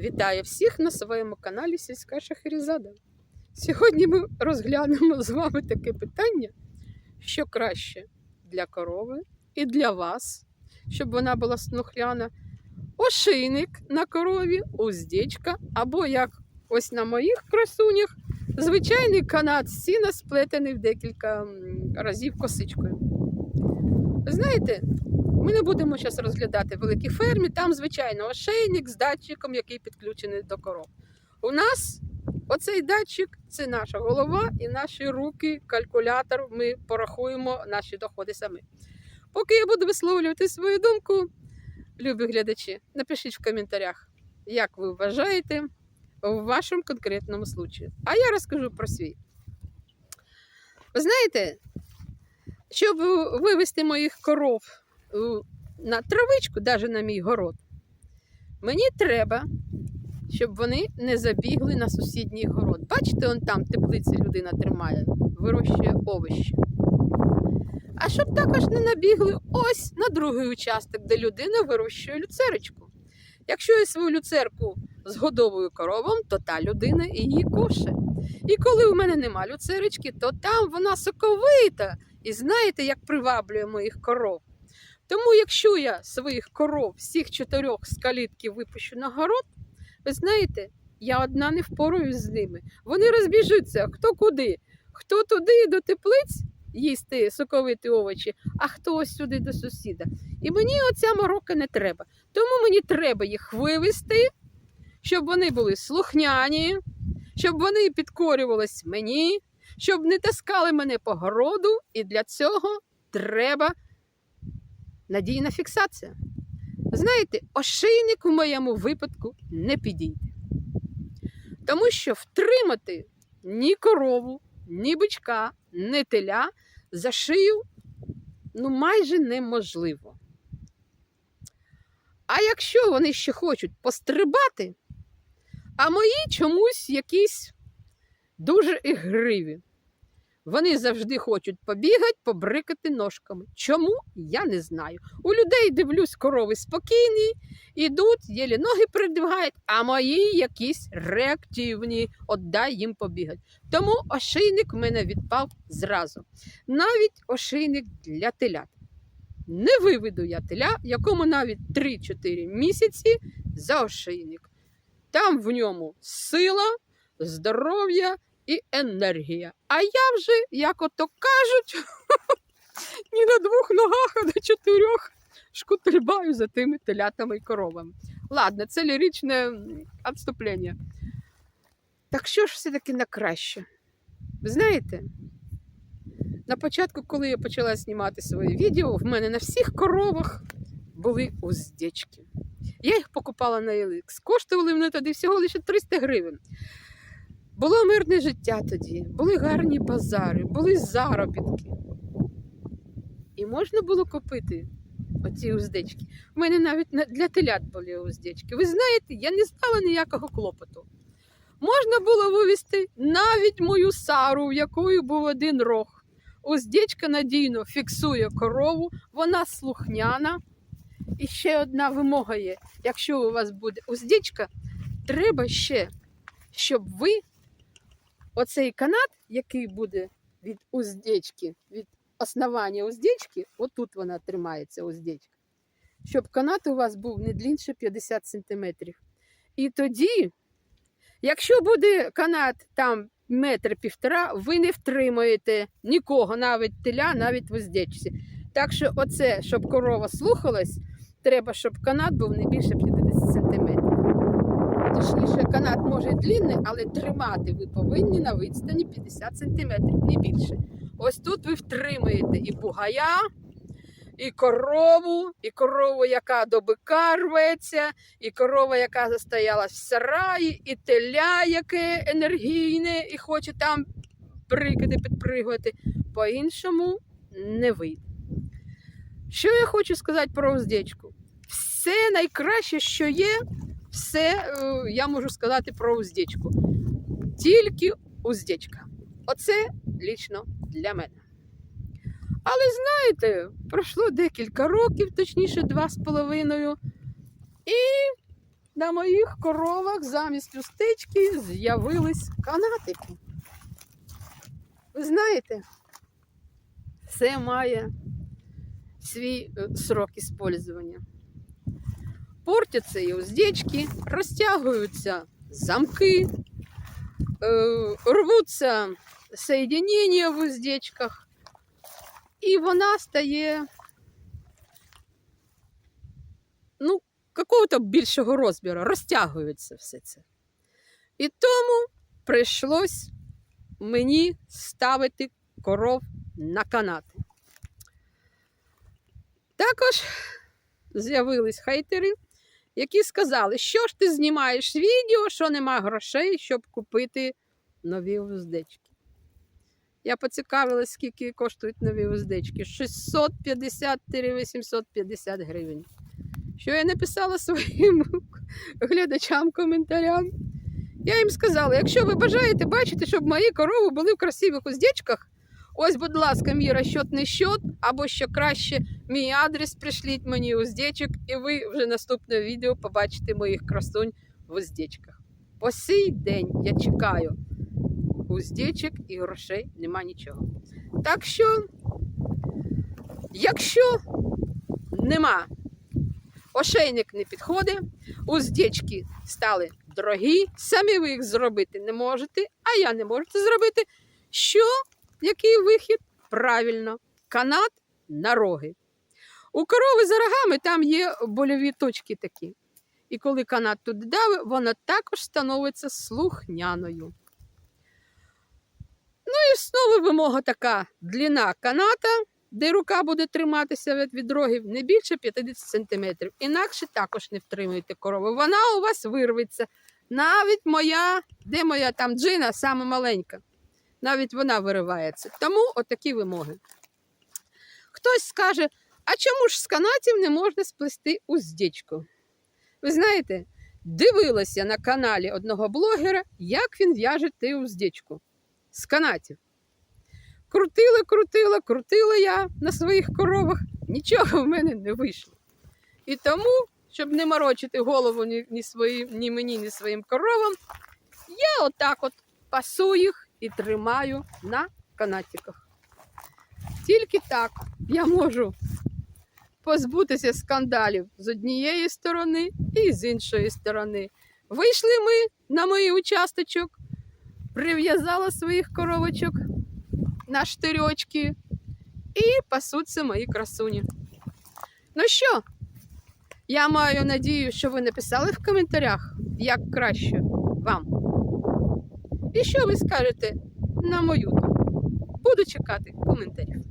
Вітаю всіх на своєму каналі Сільська Шахерізада. Сьогодні ми розглянемо з вами таке питання, що краще для корови і для вас, щоб вона була снухляна. Ошийник на корові, уздечка, або як ось на моїх красунях, звичайний канат сіна сплетений в декілька разів косичкою. Знаєте, ми не будемо зараз розглядати великі фермі. Там, звичайно, ошейник з датчиком, який підключений до коров. У нас оцей датчик це наша голова і наші руки, калькулятор. Ми порахуємо наші доходи самі. Поки я буду висловлювати свою думку, любі глядачі, напишіть в коментарях, як ви вважаєте в вашому конкретному случаї. А я розкажу про свій. Ви знаєте, щоб вивести моїх коров на травичку, навіть на мій город, мені треба, щоб вони не забігли на сусідній город. Бачите, он там теплиці людина тримає, вирощує овочі. А щоб також не набігли ось на другий участок, де людина вирощує люцерочку. Якщо я свою люцерку згодовую коровам, то та людина її коше. І коли в мене нема люцерочки, то там вона соковита. І знаєте, як приваблює моїх коров. Тому, якщо я своїх коров всіх чотирьох з калітки випущу на город, ви знаєте, я одна не впораюсь з ними. Вони розбіжуться хто куди, хто туди до теплиць їсти соковиті овочі, а хто ось сюди до сусіда. І мені оця морока не треба. Тому мені треба їх вивести, щоб вони були слухняні, щоб вони підкорювались мені, щоб не таскали мене по городу, і для цього треба надійна фіксація. Знаєте, ошийник у моєму випадку не підійде. Тому що втримати ні корову, ні бичка, ні теля за шию ну, майже неможливо. А якщо вони ще хочуть пострибати, а мої чомусь якісь дуже ігриві. Вони завжди хочуть побігати, побрикати ножками. Чому? Я не знаю. У людей дивлюсь, корови спокійні, ідуть, єлі ноги придвигають, а мої якісь реактивні, от їм побігати. Тому ошийник в мене відпав зразу. Навіть ошийник для телят. Не виведу я теля, якому навіть 3-4 місяці за ошийник. Там в ньому сила, здоров'я і енергія. А я вже, як ото кажуть, ні на двох ногах, а на чотирьох шкутильбаю за тими телятами і коровами. Ладно, це ліричне відступлення. Так що ж все-таки на краще? Ви знаєте, на початку, коли я почала знімати своє відео, в мене на всіх коровах були уздечки. Я їх покупала на OLX. Коштували вони тоді всього лише 300 гривень. Було мирне життя тоді, були гарні базари, були заробітки. І можна було купити оці уздечки. У мене навіть для телят були уздечки. Ви знаєте, я не знала ніякого клопоту. Можна було вивезти навіть мою сару, в якої був один рог. Уздечка надійно фіксує корову, вона слухняна. І ще одна вимога є: якщо у вас буде уздечка, треба ще, щоб ви оцей канат, який буде від уздечки, від основання уздечки, отут вона тримається уздечка, щоб канат у вас був не длинше 50 см. І тоді, якщо буде канат там метр півтора, ви не втримаєте нікого, навіть теля, навіть в уздечці. Так що, оце, щоб корова слухалась, треба, щоб канат був не більше 50 см. Точніше, канат може длинний, але тримати ви повинні на відстані 50 см, не більше. Ось тут ви втримаєте і бугая, і корову, і корову, яка до бика рветься, і корова, яка застоялась в сараї, і теля, яке енергійне і хоче там прикати, підпригувати. По-іншому не вийде. Що я хочу сказати про уздечку? Все найкраще, що є, все е, я можу сказати про уздечку. Тільки уздечка. Оце лічно для мене. Але знаєте, пройшло декілька років, точніше, два з половиною. І на моїх коровах замість устечки з'явились канатики. Ви знаєте, все має свій е, срок іспользування. Портяться і уздечки, розтягуються замки, е, рвуться соєдинення в уздечках, і вона стає ну, какого-то більшого розміру, розтягується все це. І тому прийшлось мені ставити коров на канати. Також з'явились хейтери, які сказали, що ж ти знімаєш відео, що нема грошей, щоб купити нові уздечки. Я поцікавилась, скільки коштують нові уздечки. 650-850 гривень. Що я написала своїм глядачам коментарям. Я їм сказала: якщо ви бажаєте бачити, щоб мої корови були в красивих уздечках, ось, будь ласка, мій розчетний счет, або що краще, мій адрес пришліть мені уздечок, і ви вже наступне відео побачите моїх красунь в уздечках. По сей день я чекаю уздечок і грошей нема нічого. Так що, якщо нема, ошейник не підходить, уздечки стали дорогі, самі ви їх зробити не можете, а я не можу зробити. Що? Який вихід? Правильно, канат на роги. У корови за рогами там є больові точки такі. І коли канат туди давить, вона також становиться слухняною. Ну і знову вимога така: длина каната, де рука буде триматися від рогів, не більше 50 см. Інакше також не втримуєте корову. Вона у вас вирветься. Навіть моя, де моя там джина, саме маленька, навіть вона виривається. Тому отакі вимоги. Хтось скаже, а чому ж з канатів не можна сплести уздечку? Ви знаєте, дивилася на каналі одного блогера, як він в'яже те уздечку з канатів. Крутила, крутила, крутила я на своїх коровах, нічого в мене не вийшло. І тому, щоб не морочити голову ні, ні, своїм, ні мені, ні своїм коровам, я отак от пасу їх і тримаю на канатиках. Тільки так я можу позбутися скандалів з однієї сторони і з іншої сторони. Вийшли ми на мій участочок, прив'язала своїх коровочок на штирьочки і пасуться мої красуні. Ну що, я маю надію, що ви написали в коментарях, як краще вам. І що ви скажете на мою думку? Буду чекати коментарів.